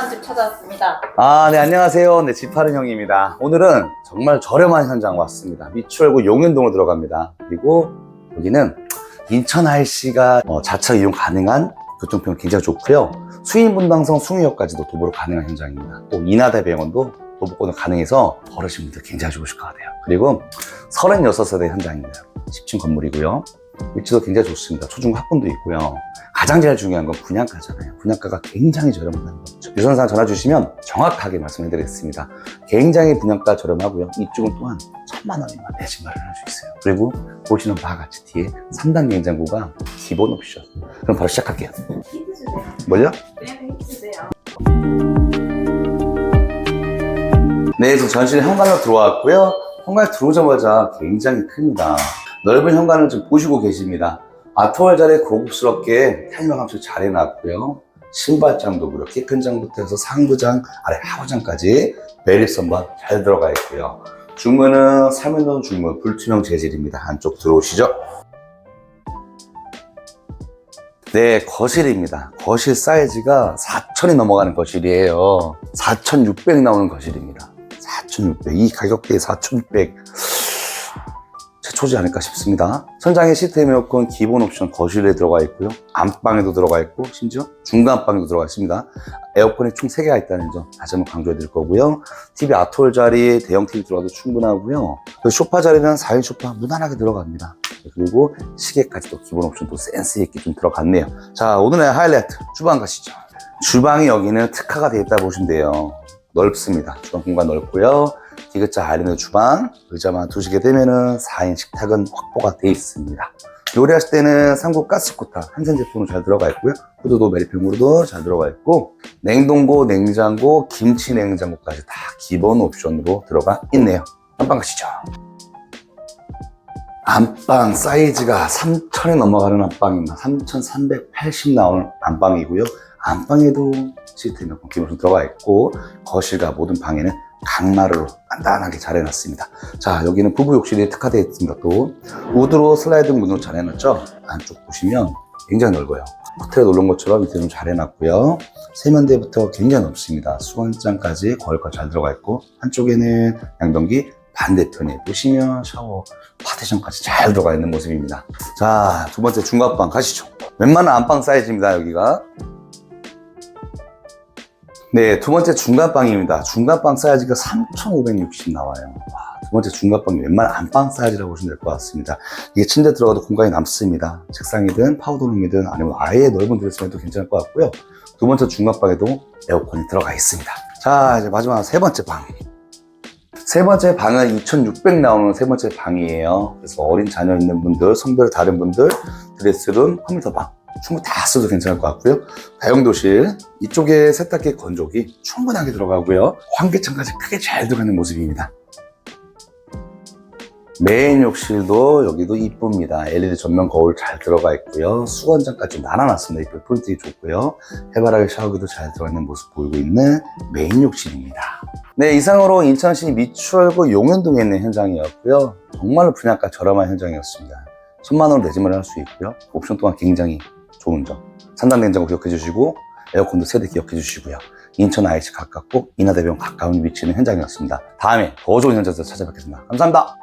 저렴한 집 찾아왔습니다. 아, 네, 안녕하세요. 네, 집하는 형입니다. 오늘은 정말 저렴한 현장 왔습니다. 미추홀구 용현동으로 들어갑니다. 그리고 여기는 인천 IC가 어, 자차 이용 가능한 교통편 굉장히 좋고요. 수인분당성 숭유역까지도 도보로 가능한 현장입니다. 또 인하대 병원도 도보권을 가능해서 걸으신 분들 굉장히 좋으실 것 같아요. 그리고 36세대 현장입니다. 10층 건물이고요. 위치도 굉장히 좋습니다. 초중 학군도 있고요. 가장 제일 중요한 건 분양가잖아요. 분양가가 굉장히 저렴하다는 거죠. 유선상 전화 주시면 정확하게 말씀해드리겠습니다. 굉장히 분양가 저렴하고요. 이쪽은 또한 천만 원이면 대신 마련할 수 있어요. 그리고 보시는 바와 같이 뒤에 3단 냉장고가 기본 옵션. 그럼 바로 시작할게요. 힌트 주세요. 뭘요? 그냥 힌트 주세요. 네, 지금 전실 현관으로 들어왔고요. 현관 들어오자마자 굉장히 큽니다. 넓은 현관을 좀 보시고 계십니다. 아트월 자리에 고급스럽게 타이머 감출 잘 해놨고요. 신발장도 그렇게 큰 장부터 해서 상부장, 아래 하부장까지 매립선반 잘 들어가 있고요. 중문은 사면동 중문, 불투명 재질입니다. 안쪽 들어오시죠. 네, 거실입니다. 거실 사이즈가 4천이 넘어가는 거실이에요. 4,600 나오는 거실입니다. 4,600. 이 가격대에 4,600. 최초지 않을까 싶습니다. 천장에 시트 에어컨 기본 옵션 거실에 들어가 있고요. 안방에도 들어가 있고, 심지어 중간방에도 들어가 있습니다. 에어컨이 총 3개가 있다는 점 다시 한번 강조해 드릴 거고요. TV 아트홀 자리, 대형 TV 들어가도 충분하고요. 그 소파 자리는 4인 소파 무난하게 들어갑니다. 그리고 시계까지도 기본 옵션도 센스 있게 좀 들어갔네요. 자, 오늘의 하이라이트 주방 가시죠. 주방이 여기는 특화가 되어 있다 보시면 돼요. 넓습니다. 주방 공간 넓고요. 디귿자 아일랜드 주방, 의자만 두시게 되면은 4인 식탁은 확보가 되어 있습니다. 요리하실 때는 삼국 가스쿠터 한센 제품으로 잘 들어가 있고요. 후드도 메리병으로도 잘 들어가 있고 냉동고, 냉장고, 김치 냉장고까지 다 기본 옵션으로 들어가 있네요. 한방 가시죠. 안방 사이즈가 3,000이 넘어가는 안방입니다. 3,380 나오는 안방이고요. 안방에도 시스템이 기본으로 들어가 있고 거실과 모든 방에는 강마루로 간단하게 잘 해놨습니다. 자 여기는 부부 욕실이 특화되어 있습니다. 또 우드로 슬라이딩 문으로 잘 해놨죠. 안쪽 보시면 굉장히 넓어요. 호텔에 온 것처럼 밑에 좀 잘 해놨고요. 세면대부터 굉장히 넓습니다. 수건장까지 거울까지 잘 들어가 있고 한쪽에는 양변기 반대편에 보시면 샤워 파티션까지 잘 들어가 있는 모습입니다. 자, 두 번째 중간방 가시죠. 웬만한 안방 사이즈입니다, 여기가. 네, 두 번째 중간방입니다. 중간방 사이즈가 3,560 나와요. 와, 두 번째 중간방이 웬만한 안방 사이즈라고 보시면 될 것 같습니다. 이게 침대 들어가도 공간이 남습니다. 책상이든 파우더룸이든 아니면 아예 넓은 드레스방도 괜찮을 것 같고요. 두 번째 중간방에도 에어컨이 들어가 있습니다. 자, 이제 마지막 세 번째 방. 세 번째 방은 2,600 나오는 세 번째 방이에요. 그래서 어린 자녀 있는 분들, 성별 다른 분들, 드레스룸, 컴퓨터 방 충분히 다 써도 괜찮을 것 같고요. 다용도실 이쪽에 세탁기 건조기 충분하게 들어가고요. 환기창까지 크게 잘 들어가는 모습입니다. 메인 욕실도 여기도 이쁩니다. LED 전면 거울 잘 들어가 있고요. 수건장까지 나눠놨습니다. 이쁘게 포인트 좋고요. 해바라기 샤워기도 잘 들어가는 모습 보이고 있는 메인 욕실입니다. 네, 이상으로 인천시 미추홀구 용현동에 있는 현장이었고요. 정말로 분양가 저렴한 현장이었습니다. 천만 원을 내지만 할 수 있고요. 옵션 또한 굉장히 좋은 점. 3단 냉장고 기억해 주시고 에어컨도 세대 기억해 주시고요. 인천 IC 가깝고 인하대병 가까운 위치는 현장이었습니다. 다음에 더 좋은 현장에서 찾아뵙겠습니다. 감사합니다.